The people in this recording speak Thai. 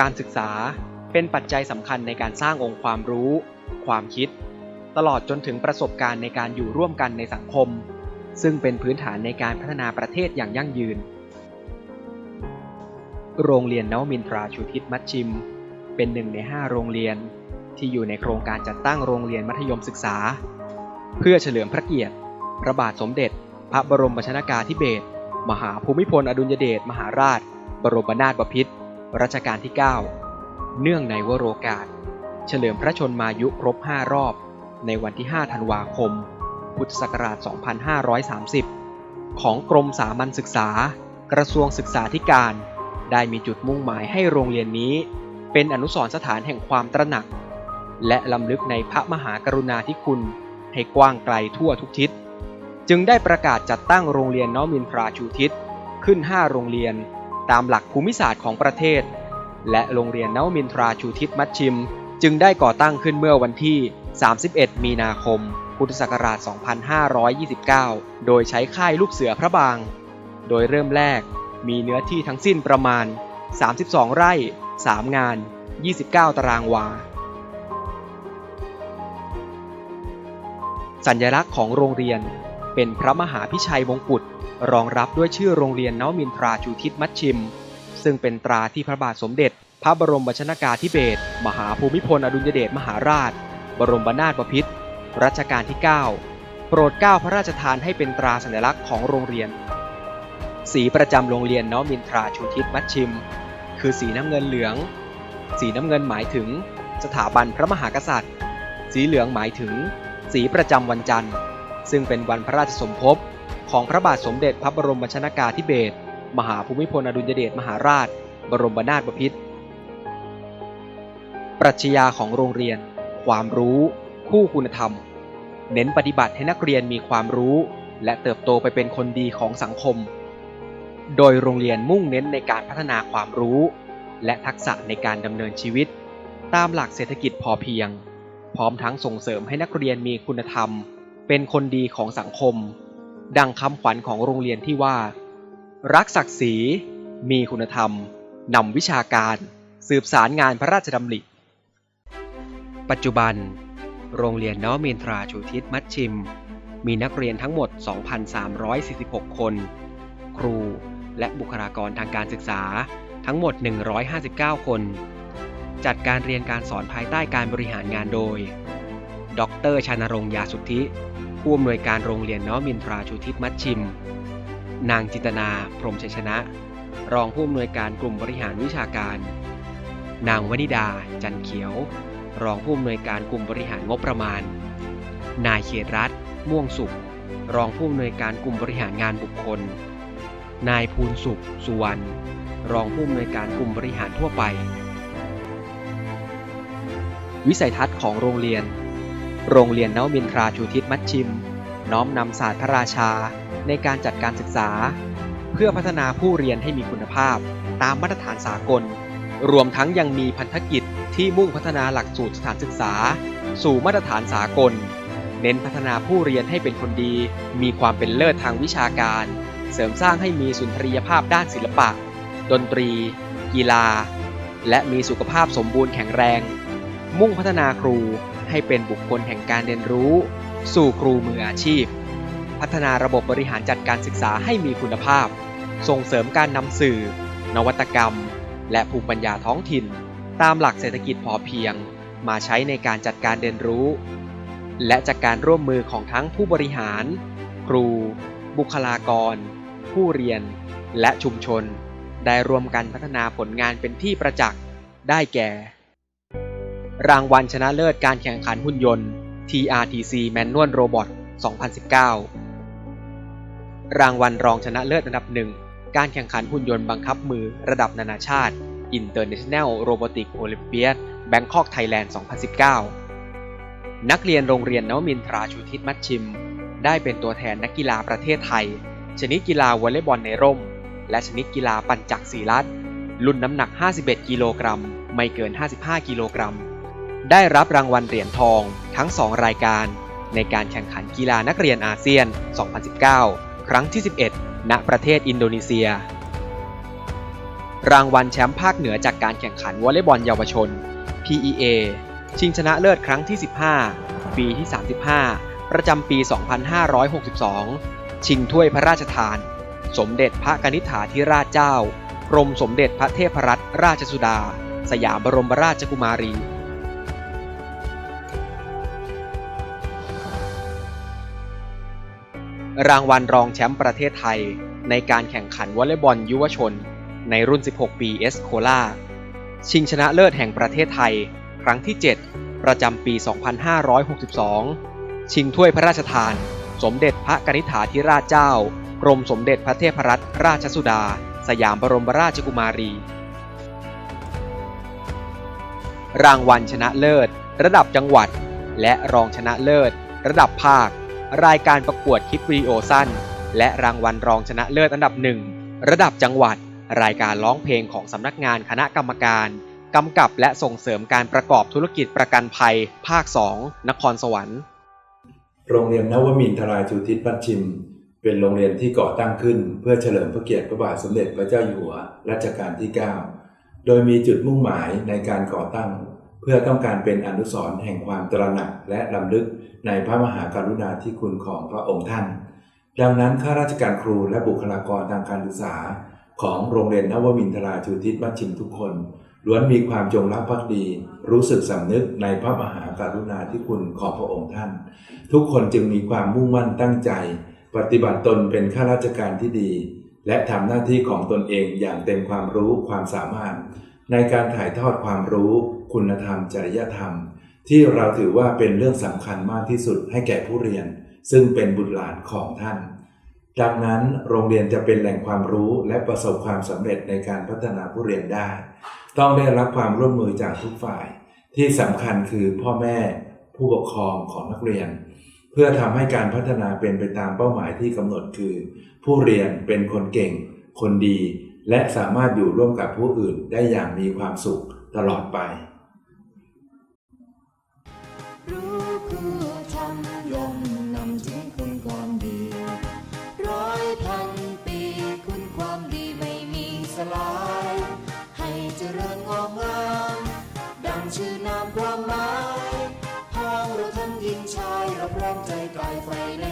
การศึกษาเป็นปัจจัยสำคัญในการสร้างองค์ความรู้ ความคิด ตลอดจนถึงประสบการณ์ในการอยู่ร่วมกันในสังคม ซึ่งเป็นพื้นฐานในการพัฒนาประเทศอย่างยั่งยืน โรงเรียนนวมินทราชูทิศมัชชิม เป็นหนึ่งใน 5 โรงเรียน ที่อยู่ในโครงการจัดตั้งโรงเรียนมัธยมศึกษา เพื่อเฉลิมพระเกียรติ พระบาทสมเด็จ พระบรมชนากาธิเบศรมหาภูมิพลอดุลยเดชมหาราช บรมนาถบพิตร รัชกาลที่ 9 เนื่องในวโรกาส เฉลิมพระชนมายุครบ 5 รอบ ในวันที่ 5 ธันวาคม พุทธศักราช 2530 ของกรมสามัญศึกษา กระทรวงศึกษาธิการ ได้มีจุดมุ่งหมายให้โรงเรียนนี้ เป็นอนุสรณ์สถานแห่งความตระหนัก และลำลึกในพระมหากรุณาธิคุณให้กว้างไกลทั่วทุกทิศ จึงได้ประกาศจัดตั้งโรงเรียนน้อมินทราชูทิศขึ้น 5 โรงเรียน ตามหลักภูมิศาสตร์ของประเทศ และโรงเรียนนวมินทราชูทิศมัชชิม จึงได้ก่อตั้งขึ้นเมื่อวันที่ 31 มีนาคม พุทธศักราช 2529 โดยใช้ค่ายลูกเสือพระบาง โดยเริ่มแรกมีเนื้อที่ทั้งสิ้นประมาณ 32 ไร่ 3 งาน 29 ตารางวา สัญลักษณ์ของโรงเรียน เป็นพระมหาพิชัยมงกุฎรองรับด้วยชื่อโรงเรียนนวมินทราชูทิศมัชชิม ซึ่งเป็นตราที่พระบาทสมเด็จ พระบรมบชนากาธิเบศรมหาภูมิพลอดุลยเดชมหาราช บรมนาถบพิตรรัชกาลที่ 9 โปรดเกล้าพระราชทานให้เป็นตราสัญลักษณ์ของโรงเรียน สีประจำโรงเรียนนวมินทราชูทิศมัชชิม คือสีน้ำเงินเหลือง สีน้ำเงินหมายถึง สถาบันพระมหากษัตริย์ สีเหลืองหมายถึง สีประจำวันจันทร์ ซึ่งเป็นวันพระราชสมภพของพระบาทสมเด็จพระบรมชนากาธิเบศรมหาภูมิพลอดุลยเดชมหาราช บรมนาถบพิตรปรัชญาของโรงเรียน ความรู้ คู่คุณธรรม เน้นปฏิบัติให้นักเรียนมีความรู้ และเติบโตไปเป็นคนดีของสังคม โดยโรงเรียนมุ่งเน้นในการพัฒนาความรู้ และทักษะในการดำเนินชีวิต ตามหลักเศรษฐกิจพอเพียง พร้อมทั้งส่งเสริมให้นักเรียนมีคุณธรรม เป็นคนดีของสังคม ดังคำขวัญของโรงเรียนที่ว่า รักศักดิ์ศรี มีคุณธรรม นำวิชาการ สืบสารงานพระราชดำริ ปัจจุบัน โรงเรียนนวมินทราชูทิศมัชชิม มีนักเรียนทั้งหมด 2,346 คน ครูและบุคลากรทางการศึกษาทั้งหมด 159 คน จัดการเรียนการสอนภายใต้การบริหารงานโดย ดรชานรงยาสุทธิ ผู้อำนวยการโรงเรียนนวมินทราชูทิศมัชชิม นางจินตนา พรมชัยชนะ รองผู้อำนวยการกลุ่มบริหารวิชาการ นางวนิดา จันเขียว รองผู้อำนวยการกลุ่มบริหารงบประมาณ นายเขตรัฐ ม่วงสุข รองผู้อำนวยการกลุ่มบริหารงานบุคคล นายภูลสุข สุวรรณ รองผู้อำนวยการกลุ่มบริหารทั่วไปวิสัยทัศน์ของโรงเรียน โรงเรียนนวมินทราชูทิศมัชชิม น้อมนำศาสตร์พระราชาในการจัดการศึกษา เพื่อพัฒนาผู้เรียนให้มีคุณภาพตามมาตรฐานสากล รวมทั้งยังมีพันธกิจที่มุ่งพัฒนาหลักสูตรสถานศึกษา สู่มาตรฐานสากล เน้นพัฒนาผู้เรียนให้เป็นคนดี มีความเป็นเลิศทางวิชาการ เสริมสร้างให้มีสุนทรียภาพด้านศิลปะ ดนตรี กีฬา และมีสุขภาพสมบูรณ์แข็งแรง มุ่งพัฒนาครู ให้เป็นบุคคลแห่งการเรียนรู้ สู่ครูมืออาชีพ พัฒนาระบบบริหารจัดการศึกษาให้มีคุณภาพ ส่งเสริมการนำสื่อ นวัตกรรม และภูมิปัญญาท้องถิ่น ตามหลักเศรษฐกิจพอเพียง มาใช้ในการจัดการเรียนรู้ และจากการร่วมมือของทั้งผู้บริหาร ครู บุคลากร ผู้เรียน และชุมชน ได้รวมกันพัฒนาผลงานเป็นที่ประจักษ์ได้แก่ รางวัลชนะเลิศการแข่งขันหุ่นยนต์ TRTC Manual Robot 2019 รางวัลรองชนะเลิศอันดับหนึ่งการแข่งขันหุ่นยนต์บังคับมือระดับนานาชาติ International Robotic Olympiad Bangkok Thailand 2019 นักเรียนโรงเรียนนวมินทราชูทิศมัชชิม ได้เป็นตัวแทนนักกีฬาประเทศไทย ชนิดกีฬาวอลเลย์บอลในร่ม และชนิดกีฬาปั่นจักรสีลัดรุ่นน้ำหนัก 51 กิโลกรัม ไม่เกิน 55 กิโลกรัม ได้รับรางวัลเหรียญทองทั้ง 2 รายการ ในการแข่งขันกีฬานักเรียนอาเซียน 2019 ครั้งที่ 11 ณ ประเทศอินโดนีเซีย รางวัลแชมป์ภาคเหนือจากการแข่งขันวอลเลย์บอลเยาวชน PEA ชิงชนะเลิศครั้งที่ 15 ปีที่ 35 ประจำปี 2562 ชิงถ้วยพระราชทาน สมเด็จพระกนิษฐาธิราชเจ้า กรมสมเด็จพระเทพรัตนราชสุดา สยามบรมราชกุมารี รางวัลรองแชมป์ประเทศไทย ในการแข่งขันวอลเลย์บอลยุวชน ในรุ่น 16 ปีเอสโคลาชิงชนะเลิศแห่งประเทศไทย ครั้งที่ 7 ประจำปี 2562 ชิงถ้วยพระราชทาน สมเด็จพระกนิษฐาธิราชเจ้า กรมสมเด็จพระเทพรัตนราชสุดา สยามบรมราชกุมารี รางวัลชนะเลิศ ระดับจังหวัด และรองชนะเลิศ ระดับภาค รายการประกวดคลิปวิดีโอสั้น และรางวัลรองชนะเลิศอันดับหนึ่งระดับจังหวัด รายการร้องเพลงของสำนักงานคณะกรรมการกำกับและส่งเสริมการประกอบธุรกิจประกันภัย ภาค 2 นครสวรรค์ โรงเรียนนวมินทราชูทิศบ้านชิม เป็นโรงเรียนที่ก่อตั้งขึ้น เพื่อเฉลิมพระเกียรติพระบาทสมเด็จพระเจ้าอยู่หัวรัชกาลที่ 9 โดยมีจุดมุ่งหมายในการก่อตั้ง เพื่อต้องการเป็นอนุสรณ์แห่งความตระหนักและลำลึกในพระมหากรุณาธิคุณของพระองค์ท่าน ดังนั้นข้าราชการครูและบุคลากรทางการศึกษา ของโรงเรียนนวมินทราชูทิศบ้านชิมทุกคนล้วนมีความจงรักภักดี รู้สึกสำนึกในพระมหากรุณาธิคุณของพระองค์ท่าน ทุกคนจึงมีความมุ่งมั่นตั้งใจ ปฏิบัติตนเป็นข้าราชการที่ดี และทำหน้าที่ของตนเองอย่างเต็มความรู้ความสามารถ ในการถ่ายทอดความรู้ คุณธรรม จริยธรรม ที่เราถือว่าเป็นเรื่องสำคัญมากที่สุดให้แก่ผู้เรียน ซึ่งเป็นบุตรหลานของท่าน ดังนั้นโรงเรียนจะเป็นแหล่งความรู้และประสบความสำเร็จในการพัฒนาผู้เรียนได้ ต้องได้รับความร่วมมือจากทุกฝ่าย ที่สำคัญคือพ่อแม่ผู้ปกครองของนักเรียน เพื่อทำให้การพัฒนาเป็นไปตามเป้าหมายที่กำหนดคือ ผู้เรียนเป็นคนเก่ง คนดีและสามารถอยู่ร่วมกับผู้อื่นได้อย่างมีความสุขตลอดไป ลาย ให้เจริญงอกงาม ดังชื่อนามความหมายพ้องเราท่านยิงชายเราพร้อมใจกายไฟใน